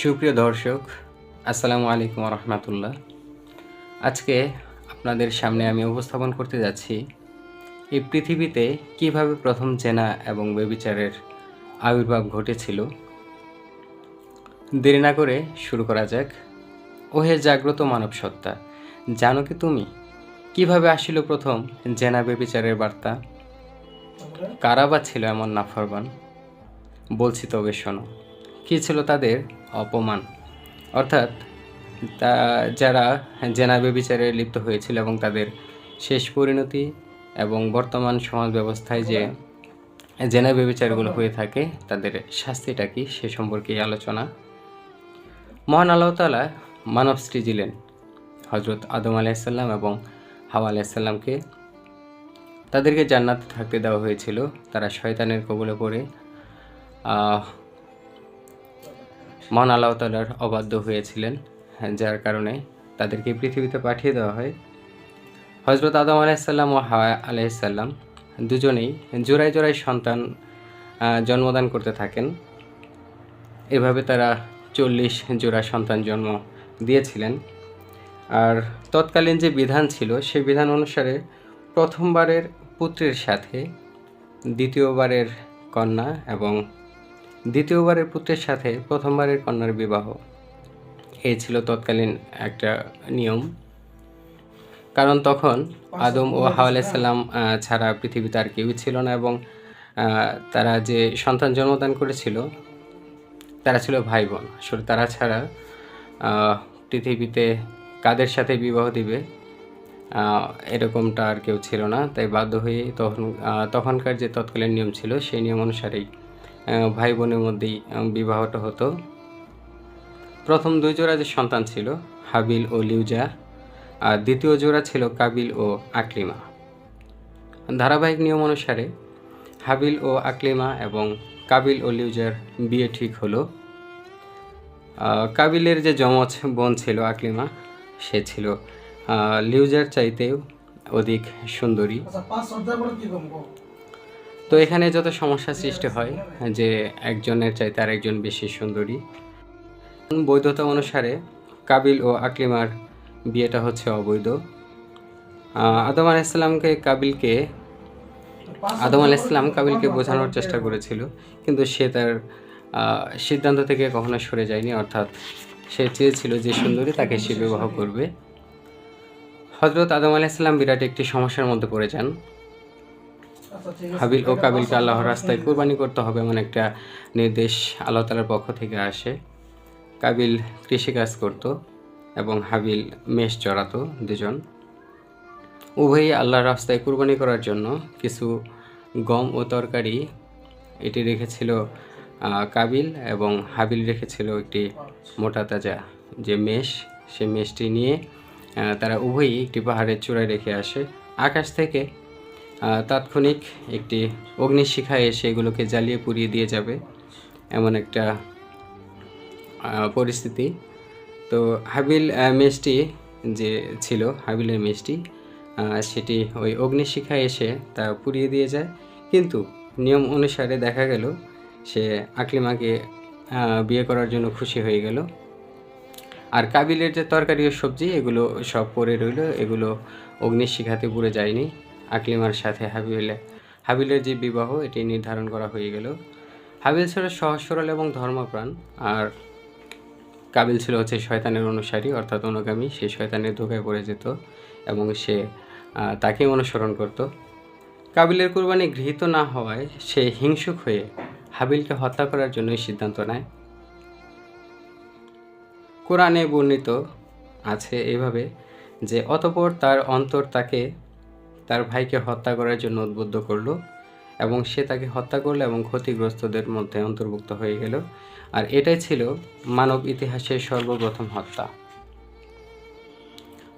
সুপ্রিয় দর্শক, আসসালামু আলাইকুম রহমতুল্লাহ আজকে আপনাদের সামনে আমি উপস্থাপন করতে যাচ্ছি এই পৃথিবীতে কীভাবে প্রথম জেনা এবং বেবিচারের আবির্ভাব ঘটেছিল। দেরি না করে শুরু করা যাক। ওহে জাগ্রত মানব সত্তা জানো কি তুমি কীভাবে আসিল প্রথম জেনা বেবিচারের বার্তা? কারা বা ছিল এমন নাফরবান বলছি তবে শোনো, কী ছিল তাদের অপমান। অর্থাৎ তা, যারা জেনা বেবিচারে লিপ্ত হয়েছিল এবং তাদের শেষ পরিণতি এবং বর্তমান সমাজ ব্যবস্থায় যে জেনা বেবিচারগুলো হয়ে থাকে, তাদের শাস্তিটা কি সে সম্পর্কে আলোচনা। মহান আল্লাহ তালা মানব সৃজিলেন হজরত আদম আলাইসাল্লাম এবং হাওয়া আলাইসাল্লামকে তাদেরকে জান্নাতে থাকতে দেওয়া হয়েছিল। তারা শয়তানের কবলে পড়ে। মহান আল্লাহ তালার অবাধ্য হয়েছিলেন, যার কারণে তাদেরকে পৃথিবীতে পাঠিয়ে দেওয়া হয়। হজরত আদম আলাইসাল্লাম ও হাওয়া আলাইসাল্লাম দুজনেই জোড়ায় জোড়ায় সন্তান জন্মদান করতে থাকেন। এভাবে তারা চল্লিশ জোড়া সন্তান জন্ম দিয়েছিলেন। আর তৎকালীন যে বিধান ছিল, সেই বিধান অনুসারে প্রথমবারের পুত্রের সাথে দ্বিতীয়বারের কন্যা এবং দ্বিতীয়বারের পুত্রের সাথে প্রথমবারের কন্যার বিবাহ। এই ছিল তৎকালীন একটা নিয়ম। কারণ তখন আদম ও হাওয়া আলাইসাল্লাম ছাড়া পৃথিবীতে আর কেউই ছিল না এবং তারা যে সন্তান জন্মদান করেছিল, তারা ছিল ভাই বোন আসলে তারা ছাড়া পৃথিবীতে কাদের সাথে বিবাহ দিবে এরকমটা আর কেউ ছিল না। তাই বাধ্য হয়ে তখন তখনকার যে তৎকালীন নিয়ম ছিল, সেই নিয়ম অনুসারেই ভাই বোনের মধ্যেই বিবাহটা হতো। প্রথম দুই জোড়া যে সন্তান ছিল, হাবিল ও লিউজা, আর দ্বিতীয় জোড়া ছিল কাবিল ও আকলিমা। ধারাবাহিক নিয়ম অনুসারে, হাবিল ও আকলিমা এবং কাবিল ও লিউজার বিয়ে ঠিক হলো। কাবিলের যে যমজ বোন ছিল আকলিমা, সে ছিল লিউজার চাইতেও অধিক সুন্দরী। তো এখানে যত সমস্যা সৃষ্টি হয়, যে একজনের চাইতে আরেকজন বেশি সুন্দরী, বৈধতা অনুসারে কাবিল ও আকলিমার বিয়েটা হচ্ছে অবৈধ। আদম আলাইসাল্লামকে কাবিলকে, আদম আলাইসাল্লাম কাবিলকে বোঝানোর চেষ্টা করেছিল, কিন্তু সে তার সিদ্ধান্ত থেকে কখনো সরে যায়নি, অর্থাৎ সে চেয়েছিল যে সুন্দরী তাকে সে বিবাহ করবে। হজরত আদম আলাইসাল্লাম বিরাট একটি সমস্যার মধ্যে পড়ে যান। হাবিল ও কাবিলকে আল্লাহর রাস্তায় কোরবানি করতে হবে এমন একটা নির্দেশ আল্লাহ তালার পক্ষ থেকে আসে। কাবিল কৃষিকাজ করত এবং হাবিল মেষ চড়াতো দুজন। উভয়ই আল্লাহর রাস্তায় কুরবানি করার জন্য কিছু গম ও তরকারি এটি রেখেছিল কাবিল এবং হাবিল রেখেছিল একটি মোটা তাজা যে মেষ, সে মেষটি নিয়ে তারা উভয়ই একটি পাহাড়ের চূড়ায় রেখে আসে। আকাশ থেকে তাৎক্ষণিক একটি অগ্নিশিখা এসে এগুলোকে জ্বালিয়ে পুড়িয়ে দিয়ে যাবে। এমন একটা পরিস্থিতি। তো হাবিল মেষটি যে ছিল হাবিলের আহ, সেটি ওই অগ্নিশিখা এসে তা পুড়িয়ে দিয়ে যায়। কিন্তু নিয়ম অনুসারে দেখা গেল সে আকলিমাকে বিয়ে করার জন্য খুশি হয়ে গেল। আর কাবিলের যে তরকারি ও সবজি এগুলো সব পরে রইল। এগুলো অগ্নির শিখাতে পুড়ে যায়নি। আকলিমার সাথে হাবিলে হাবিলের যে বিবাহ, এটি নির্ধারণ করা হয়ে গেল। হাবিল ছিল সহজ সরল এবং ধর্মপ্রাণ, আর কাবিল ছিল হচ্ছে শয়তানের অনুসারী, অর্থাৎ অনুগামী। সে শয়তানের ধোকায় পড়ে যেত এবং সে তাকে অনুসরণ করত। কাবিলের কুরবানি গৃহীত না হওয়ায় সে হিংসুক হয়ে হাবিলকে হত্যা করার জন্যই সিদ্ধান্ত নেয়। কোরআনে বর্ণিত আছে এভাবে যে, অতপর তার অন্তর তাকে তার ভাইকে হত্যা করার জন্য উদ্বুদ্ধ করল এবং সে তাকে হত্যা করল এবং ক্ষতিগ্রস্তদের মধ্যে অন্তর্ভুক্ত হয়ে গেল। আর এটাই ছিল মানব ইতিহাসের সর্বপ্রথম হত্যা।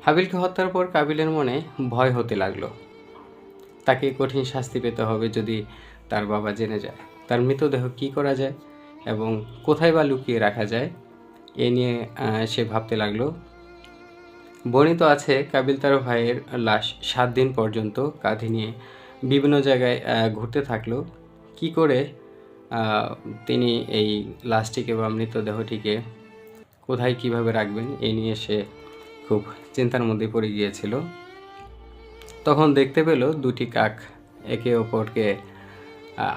হাবিলকে হত্যার পর কাবিলের মনে ভয় হতে লাগল। তাকে কঠিন শাস্তি পেতে হবে যদি তার বাবা জেনে যায়। তার মৃতদেহ কি করা যায় এবং কোথায় বা লুকিয়ে রাখা যায়, এ নিয়ে সে ভাবতে লাগল। বর্ণিত আছে কাবিল তার ভাইয়ের লাশ সাত দিন পর্যন্ত কাঁধে নিয়ে। বিভিন্ন জায়গায় ঘুরতে থাকল। কি করে তিনি এই লাশটিকে বা মৃতদেহটিকে কোথায় কীভাবে রাখবেন এই নিয়ে সে খুব চিন্তার মধ্যে পড়ে গিয়েছিল। তখন দেখতে পেল দুটি কাক একে অপরকে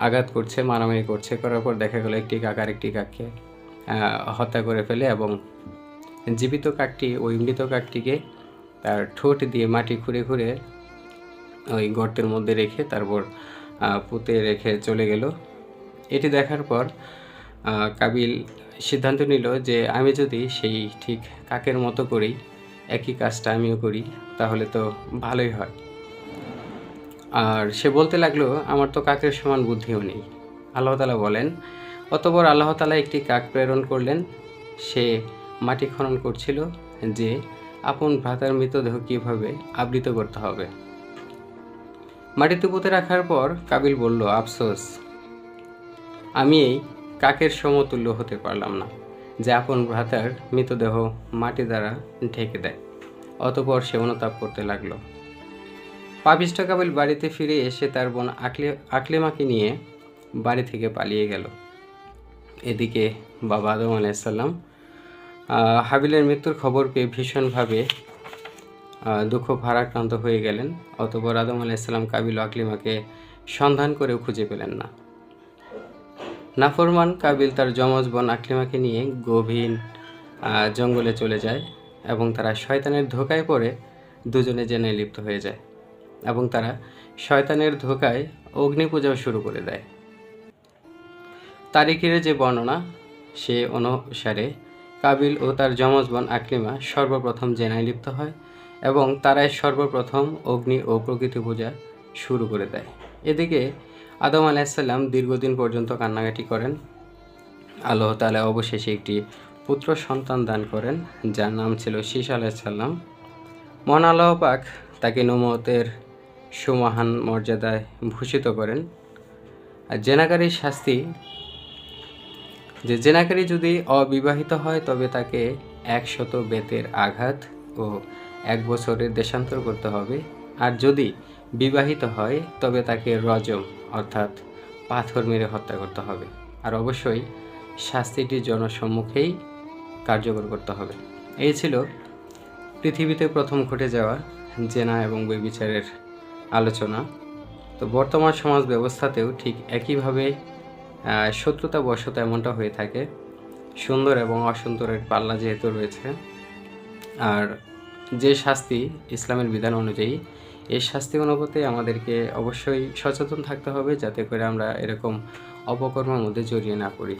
আঘাত করছে, মারামারি করছে। করার পর দেখা গেল একটি কাক আর একটি কাককে হত্যা করে ফেলে এবং জীবিত কাকটি ওই মৃত কাকটিকে তার ঠোঁট দিয়ে মাটি খুঁড়ে খুঁড়ে ওই গর্তের মধ্যে রেখে তারপর পুঁতে রেখে চলে গেল। এটি দেখার পর কাবিল সিদ্ধান্ত নিল যে আমি যদি সেই ঠিক কাকের মতো করেই একই কাজটা আমিও করি, তাহলে তো ভালোই হয়। আর সে বলতে লাগল, আমার তো কাকের সমান বুদ্ধিও নেই। আল্লাহ তালা বলেন, অতপর আল্লাহ তালা একটি কাক প্রেরণ করলেন। সে মাটি খনন করছিল যে আপন ভ্রাতার মৃতদেহ কীভাবে আবৃত করতে হবে। মাটিতে পুঁতে রাখার পর কাবিল বলল, আফসোস, আমি এই কাকের সমতুল্য হতে পারলাম না, যে আপন ভ্রাতার মৃতদেহ মাটি দ্বারা ঢেকে দেয়। অতপর সে অনুতাপ করতে লাগল। পাপিষ্ট কাবিল বাড়িতে ফিরে এসে তার বোন আকলে আকলেমাকে নিয়ে বাড়ি থেকে পালিয়ে গেল। এদিকে বাবা আদম আলাইসাল্লাম হাবিলের মৃত্যুর খবর পেয়ে ভীষণভাবে দুঃখ ভারাক্রান্ত হয়ে গেলেন, অতপর আদম আলাইসাল্লাম কাবিল আকলিমাকে সন্ধান করেও খুঁজে পেলেন না। নাফরমান কাবিল তার যমজ বোন আকলিমাকে নিয়ে গভীর জঙ্গলে চলে যায় এবং তারা শয়তানের ধোকায় পড়ে দুজনে জেনে লিপ্ত হয়ে যায় এবং তারা শয়তানের ধোকায় অগ্নি পূজাও শুরু করে দেয়। তারিখের যে বর্ণনা সে অনুসারে কাবিল ও তার যমজ বোন আকলিমা সর্বপ্রথম জেনায় লিপ্ত হয় এবং তারাই সর্বপ্রথম অগ্নি ও প্রকৃতি পূজা শুরু করে দেয়। এদিকে আদম আলাইসাল্লাম দীর্ঘদিন পর্যন্ত কান্নাকাটি করেন। আল্লাহ তালা অবশেষে একটি পুত্র সন্তান দান করেন, যার নাম ছিল শীষ আলাইসাল্লাম মহান আল্লাহ পাক তাকে নমতের সুমহান মর্যাদায় ভূষিত করেন। আর জেনাকারীর শাস্তি যে জেনাকারী যদি অবিবাহিত হয়, তবে তাকে একশত বেতের আঘাত ও এক বছরের দেশান্তর করতে হবে। আর যদি বিবাহিত হয়, তবে তাকে রজম, অর্থাৎ পাথর মেরে হত্যা করতে হবে। আর অবশ্যই শাস্তিটি জনসম্মুখেই কার্যকর করতে হবে। এই ছিল পৃথিবীতে প্রথম ঘটে যাওয়া জেনা এবং বেবিচারের আলোচনা। তো বর্তমান সমাজ ব্যবস্থাতেও ঠিক একইভাবে শত্রুতা বশত এমনটা হয়ে থাকে। সুন্দর এবং অসুন্দরের পাল্লা যেহেতু রয়েছে, আর যে শাস্তি ইসলামের বিধান অনুযায়ী, এই শাস্তি অনুপাতে আমাদেরকে অবশ্যই সচেতন থাকতে হবে যাতে করে আমরা এরকম অপকর্মের মধ্যে জড়িয়ে না পড়ি।